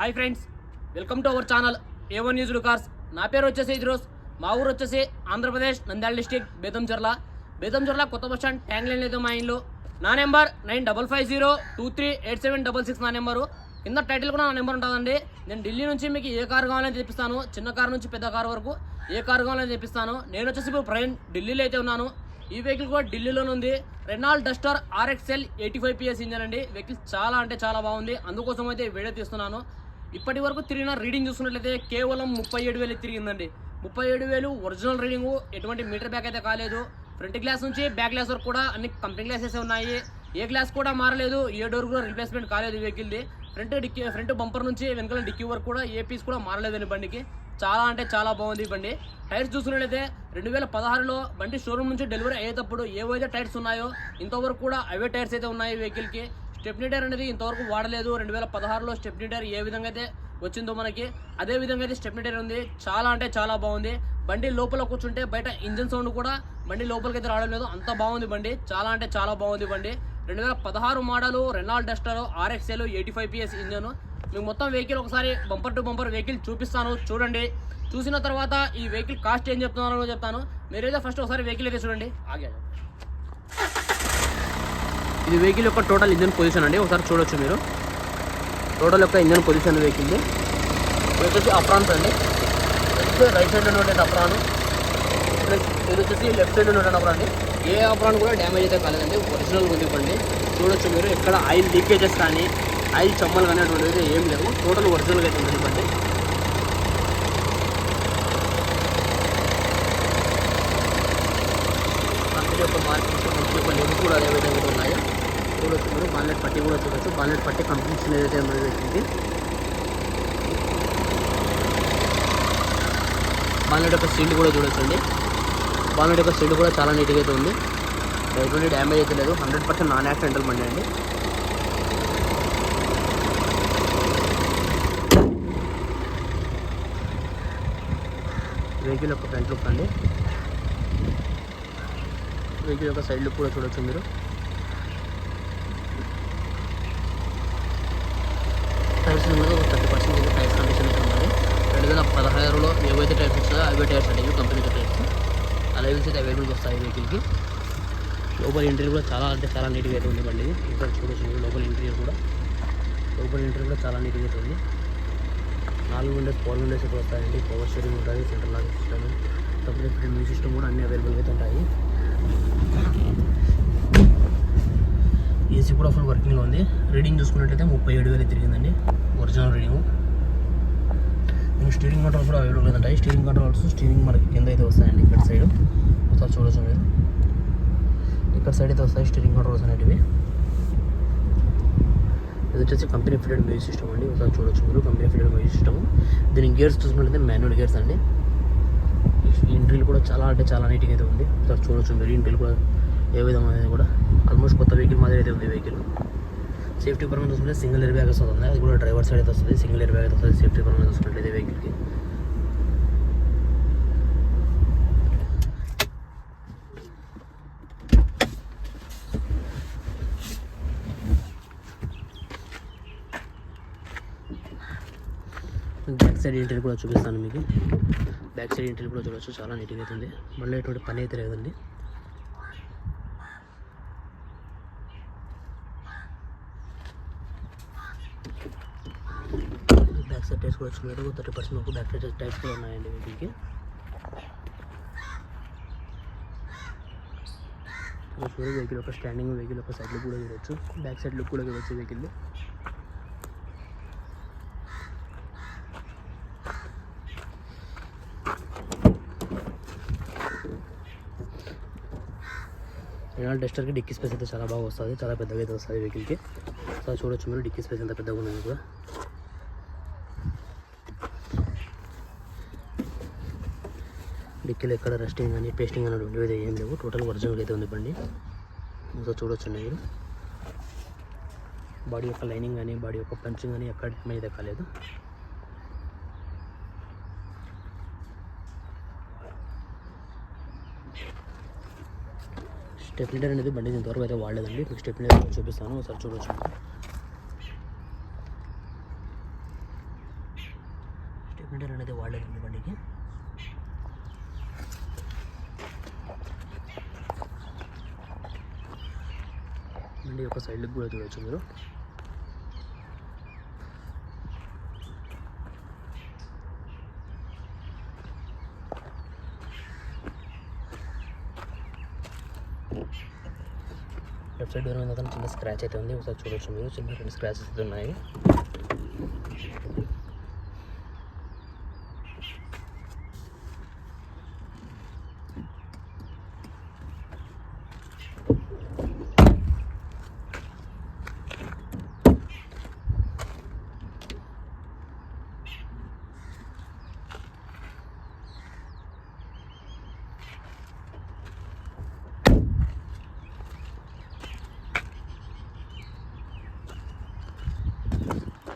Hi friends welcome to our channel A one news cars నా పేరు వచ్చేసి ఇద్రోస్ మా ఊరు వచ్చేసి ఆంధ్రప్రదేశ్ నంద్యాల డిస్టిక్ బేతంచర్ల బేతంచర్ల కొత్త బస్ స్టాండ్ ట్యాంగ్ లైన్ లేదు మా ఇంట్లో. నా number nine double five zero two three eight seven double six నా నెంబరు. కింద టైటిల్ కూడా నా నెంబర్ ఉంటుందండి. నేను ఢిల్లీ నుంచి మీకు ఏ కారు కావాలని తెప్పిస్తాను చిన్న కారు నుంచి పెద్ద కారు వరకు ఏ కారు కావాలని తెప్పిస్తాను. నేను వచ్చేసి ఇప్పుడు ప్రైన్ ఢిల్లీలో అయితే ఉన్నాను. ఈ వెహికల్ కూడా ఢిల్లీలోనే ఉంది. Renault Duster RXL eighty five PS engine అండి. వెహికల్ చాలా అంటే చాలా బాగుంది. అందుకోసం అయితే వీడియో తీస్తున్నాను. ఇప్పటి వరకు తిరిగిన రీడింగ్ చూసుకున్నట్లయితే కేవలం ముప్పై ఏడు వేలు తిరిగిందండి. ముప్పై ఏడు వేలు ఒరిజినల్ రీడింగ్ ఎటువంటి మీటర్ బ్యాక్ అయితే కాలేదు. ఫ్రంట్ గ్లాస్ నుంచి బ్యాక్ గ్లాస్ వరకు కూడా అన్ని కంపెనీ గ్లాసెస్ ఉన్నాయి. ఏ గ్లాస్ కూడా మారలేదు ఏ డోర్ కూడా రిప్లేస్మెంట్ కాలేదు వెహికల్ది. ఫ్రంట్ డిక్కీ ఫ్రంట్ బంపర్ నుంచి వెనకాల డిక్కీ వరకు కూడా ఏ పీస్ కూడా మారలేదండి బండికి. చాలా అంటే చాలా బాగుంది బండి. టైర్స్ చూసుకున్నట్లయితే రెండు వేల పదహారులో బండి షోరూమ్ నుంచి డెలివరీ అయ్యేటప్పుడు ఏవైతే టైర్స్ ఉన్నాయో ఇంతవరకు కూడా అవే టైర్స్ అయితే ఉన్నాయి వెహికల్కి. స్టెప్నీ అనేది ఇంతవరకు వాడలేదు. రెండు వేల పదహారులో స్టెప్నీ ఏ విధంగా అయితే వచ్చిందో మనకి అదే విధంగా అయితే స్టెప్నీ ఉంది. చాలా అంటే చాలా బాగుంది. బండి లోపల కూర్చుంటే బయట ఇంజన్ సౌండ్ కూడా బండి లోపలికి అయితే రావడం లేదు. అంత బాగుంది బండి. చాలా అంటే చాలా బాగుంది బండి. రెండు వేల పదహారు model Renault Duster RXL eighty five PS engine. మీకు మొత్తం వెహికల్ ఒకసారి బంపర్ టు బంపర్ వెహికల్ చూపిస్తాను. చూడండి. చూసిన తర్వాత ఈ వెహికల్ కాస్ట్ ఏం చెప్తున్నారో చెప్తాను. మీరైతే ఫస్ట్ ఒకసారి వెహికల్ అయితే చూడండి. ఆగే. ఇది వెహికల్ యొక్క టోటల్ ఇంజన్ పొజిషన్ అండి. ఒకసారి చూడొచ్చు మీరు. టోటల్ యొక్క ఇంజన్ పొజిషన్ వెహికల్ ఇది. వచ్చేసి అప్రాన్స్ అండి. రైట్ సైడ్ నుండి అప్రాన్ ప్లస్ ఇది వచ్చేసి లెఫ్ట్ సైడ్ నుండి అప్రాన్ ఏ అప్రాన్ కూడా డ్యామేజ్ అయితే కాలేదండి. ఒరిజినల్ ఉంది ఇవ్వండి. చూడొచ్చు మీరు. ఎక్కడ ఆయిల్ లీకేజెస్ కానీ ఆయిల్ చమ్మలు కానీ అటువంటిది ఏం లేవు. టోటల్ ఒరిజినల్గా అయితే ఉంది బండి కంపెనీ యొక్క మార్కెట్ కంపెనీ యొక్క లిమిట్ కూడా అదే విధంగా ఉన్నాయి. కూడా మీరు బాలెట్ పట్టి కూడా చూడొచ్చు. బాలెట్ పట్టి కంప్లీషన్ ఏదైతే ఉన్నది వచ్చింది బాలెట్ యొక్క సీల్డ్ కూడా చూడొచ్చండి. బాలెట్ యొక్క సీల్డ్ కూడా చాలా నీట్గా అయితే ఉంది. ఎటువంటి డ్యామేజ్ అయితే లేదు. హండ్రెడ్ పర్సెంట్ నాన్ యాక్సిడెంటల్ బండి అండి. వెహికల్ యొక్క ఫ్రంట్ లుక్ అండి. వెహికల్ యొక్క సైడ్ లుక్ కూడా చూడొచ్చు మీరు. టైర్స్ మీద ఒక థర్టీ పర్సెంట్ అయితే టైర్స్ కండిషన్ అయితే ఉన్నది. రెండు వేల పదహారులో ఏవైతే టైర్స్ వచ్చాయో అవే టైర్స్ అనేవి కంపెనీ టైర్స్ అలైవెల్స్ అయితే అవైలబుల్గా వస్తాయి వెహికల్కి. లోపల ఇంటీరియర్ కూడా చాలా అంటే చాలా నీట్గా అయితే ఉంది బండి. ఇక్కడ చూడొచ్చు లోపల ఇంటీరియర్ కూడా. లోపల ఇంటీరియర్ కూడా చాలా నీట్గా అయితే ఉంది. నాలుగు విండోస్ ఫోర్ విండోస్ అయితే వస్తాయండి. పవర్ స్టీరింగ్ ఉంటుంది central lock system company fit music system కూడా అన్ని అవైలబుల్గా అయితే ఉంటాయి. ఏసీ కూడా ఫుల్ వర్కింగ్లో ఉంది. రీడింగ్ చూసుకున్నట్టయితే ముప్పై ఏడు వేలు తిరిగిందండి. ఒరిజినల్ రీడింగ్ మీకు స్టీరింగ్ కంట్రోల్స్ కూడా అవైలబుల్ ఉంటాయి స్టీరింగ్ కంట్రోల్స్ స్టీరింగ్ మనకి కింద అయితే వస్తాయండి ఇక్కడ సైడ్ ఒకసారి చూడొచ్చు మీరు. ఇక్కడ సైడ్ అయితే వస్తాయి స్టీరింగ్ కంట్రోల్స్ అనేటివి. ఇది వచ్చేసి కంపెనీ ఫిటెడ్ మ్యూజిక్ సిస్టమ్ అండి. ఒకసారి చూడొచ్చు మీరు. కంపెనీ ఫిటెడ్ మ్యూజిక్ సిస్టమ్ దీని గేర్స్ చూసుకున్నట్లయితే మాన్యువల్ గేర్స్ అండి. ఇంట్రీలు కూడా చాలా అంటే చాలా నీట్గా అయితే ఉంది. ఒకసారి చూడొచ్చు మీరు. ఇంట్రీల్ కూడా ఏ విధంగా అనేది కూడా ఆల్మోస్ట్ కొత్త వెహికల్ మాదిరి అయితే ఉంది వెహికల్ సేఫ్టీ పరంగా చూసుకుంటే సింగిల్ ఎయిర్ బ్యాగ్ వస్తుంది. అది కూడా డ్రైవర్ సైడ్ అయితే వస్తుంది. సింగిల్ ఎయిర్ బ్యాగ్ అయితే వస్తుంది. సేఫ్టీ పరంగా చూసుకున్నట్లయితే వెహికల్కి బ్యాక్ సైడ్ ఇంటర్ కూడా చూపిస్తాను మీకు. బ్యాక్ సైడ్ ఇంటర్ కూడా చూడొచ్చు. చాలా నీట్గా అవుతుంది మళ్ళీ ఎటువంటి పని అయితే లేదండి. బ్యాక్ టైర్స్ కూడా వచ్చినట్టు థర్టీ పర్సెంట్ వరకు బ్యాక్ సైడ్ టైర్స్ కూడా ఉన్నాయండి వీటికి. చూడండి వెహికల్ ఒక స్టాండింగ్ వెహికల్ ఒక సైడ్ లుక్ కూడా చూడొచ్చు. బ్యాక్ సైడ్ లుక్ కూడా చూడొచ్చు వెహికల్ రెనాల్డ్ డస్టర్కి డిక్కీ స్పేస్ అయితే చాలా బాగా వస్తుంది. చాలా పెద్దగా అయితే వస్తుంది వెహికల్కి సో చూడొచ్చు మీరు డిక్కీ స్పేస్ ఎంత పెద్దగా ఉన్నది కూడా. డిక్కీలో ఎక్కడ రెస్టింగ్ కానీ పేస్టింగ్ అనేది ఉండేది ఏం లేవు. టోటల్ ఒరిజినల్ అయితే ఉంది బండి. ఇంకా చూడొచ్చు మీరు. బాడీ యొక్క లైనింగ్ కానీ బాడీ యొక్క పంచింగ్ కానీ ఎక్కడ మీద కాలేదు స్టెప్లీటర్ అనేది బండి ఇంతవరకు అయితే వాడలేదండి. మీకు స్టెప్లీటర్ చూపిస్తాను. ఒకసారి చూడొచ్చు. స్టెప్నీటర్ అనేది వాడలేదు బండికి బండి యొక్క సైడ్ కూడా చూడవచ్చు మీరు. లెఫ్ట్ సైడ్ దూరం చిన్న స్క్రాచ్ అయితే ఉంది. ఒకసారి చూడొచ్చు మీరు. చిన్న రెండు స్క్రాచెస్ అయితే ఉన్నాయి.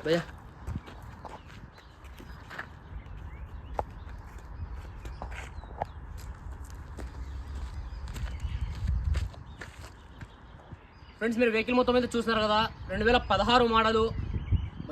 భయ్యా ఫ్రెండ్స్ మీరు వెహికల్ మొత్తం అయితే చూస్తున్నారు కదా రెండు వేల పదహారు మోడలు.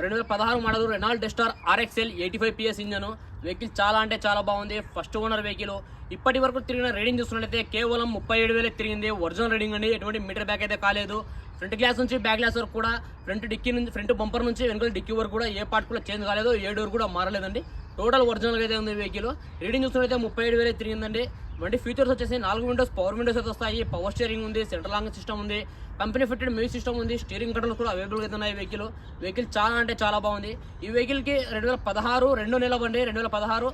రెండు వేల పదహారు model Renault Duster RXL eighty five PS engine. Vehicle చాలా అంటే చాలా బాగుంది. ఫస్ట్ ఓనర్ వెహికల్ ఇప్పటి వరకు తిరిగిన రీడింగ్ చూస్తున్నట్లయితే కేవలం ముప్పై ఏడు వేలే తిరిగింది. ఒరిజినల్ రీడింగ్ అండి. ఎటువంటి మీటర్ బ్యాక్ అయితే కాలేదు. ఫ్రంట్ గ్లాస్ నుంచి బ్యాక్ గ్లాస్ వరకు కూడా ఫ్రంట్ డిక్కీ నుంచి ఫ్రంట్ బంపర్ నుంచి వెనుకల డిక్కీ వరకు కూడా ఏ పార్ట్ కూడా చేంజ్ కాలేదు ఏ డోర్ కూడా మారలేదండి. టోటల్ ఒరిజినల్ అయితే ఉంది వెహికల్ రీడింగ్ చూస్తున్నట్లయితే ముప్పై ఏడు వేలు తిరిగిందండి వంటి ఫీచర్స్ వచ్చేసి నాలుగు విండోస్ పవర్ విండోస్ అయితే వస్తాయి. పవర్ స్టీరింగ్ ఉంది సెంట్రల్ లాంగ్ సిస్టమ్ ఉంది. కంపెనీ ఫిట్టెడ్ మ్యూజిక్ సిస్టమ్ ఉంది. స్టీరింగ్ కంట్రోల్స్ కూడా అవైలబుల్ అయితే ఉన్నాయి వెహికల్ వెహికల్ చాలా అంటే చాలా బాగుంది. ఈ వెహికల్కి రెండు వేల పదహారు రెండు నెల బండి రెండు వేల పదహారు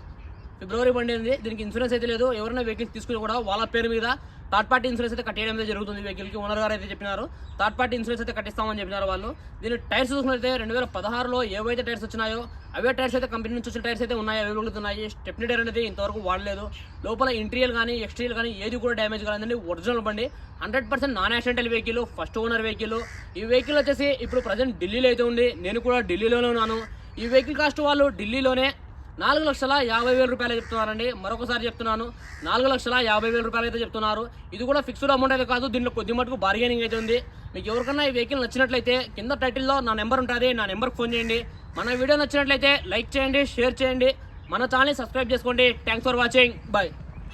ఫిబ్రవరి బండి ఉంది దీనికి ఇన్సూరెన్స్ అయితే లేదు. ఎవరైనా వెహికల్స్ తీసుకుని కూడా వాళ్ళ పేరు మీద థర్డ్ పార్టీ ఇన్సూరెన్స్ అయితే కట్టేయడం జరుగుతుంది. వెహికల్కి ఓనర్ గారు అయితే చెప్పినారు. థర్డ్ పార్టీ ఇన్సూరెన్స్ అయితే కట్టిస్తామని చెప్పినారు వాళ్ళు. దీని టైర్స్ చూసుకున్నైతే రెండు వేల పదహారులో ఏవైతే టైర్స్ వచ్చినాయో అవే టైర్స్ అయితే కంపెనీ నుంచి వచ్చిన టైర్స్ అయితే ఉన్నాయి అవైలబుల్ ఉన్నాయి. స్టెప్ని టైర్ అనేది ఇంతవరకు వాడలేదు. లోపల ఇంటీరియర్ కానీ ఎక్స్టీరియర్ కానీ ఏది కూడా డ్యామేజ్ కాలేదండి ఒరిజినల్ బండి. Hundred percent non accidental vehicle first owner vehicle. ఈ వెహికల్ వచ్చేసి ఇప్పుడు ప్రజెంట్ ఢిల్లీలో అయితే ఉంది. నేను కూడా ఢిల్లీలోనే ఉన్నాను. ఈ వెహికల్ కాస్ట్ వాళ్ళు ఢిల్లీలోనే నాలుగు లక్షల యాభై వేల రూపాయలు చెప్తున్నారండి మరొకసారి చెప్తున్నాను. నాలుగు లక్షల యాభై వేల రూపాయలు అయితే చెప్తున్నారు. ఇది కూడా ఫిక్స్డ్ అమౌంట్ అయితే కాదు. దీంట్లో కొద్ది మటుకు బార్గెనింగ్ అయితే ఉంది. మీకు ఎవరికన్నా ఈ వెహికల్ నచ్చినట్లయితే కింద టైటిల్లో నా నెంబర్ ఉంటుంది. నా నెంబర్కి ఫోన్ చేయండి. మన వీడియో నచ్చినట్లయితే లైక్ చేయండి షేర్ చేయండి. మన ఛానల్ని సబ్స్క్రైబ్ చేసుకోండి. Thanks for watching bye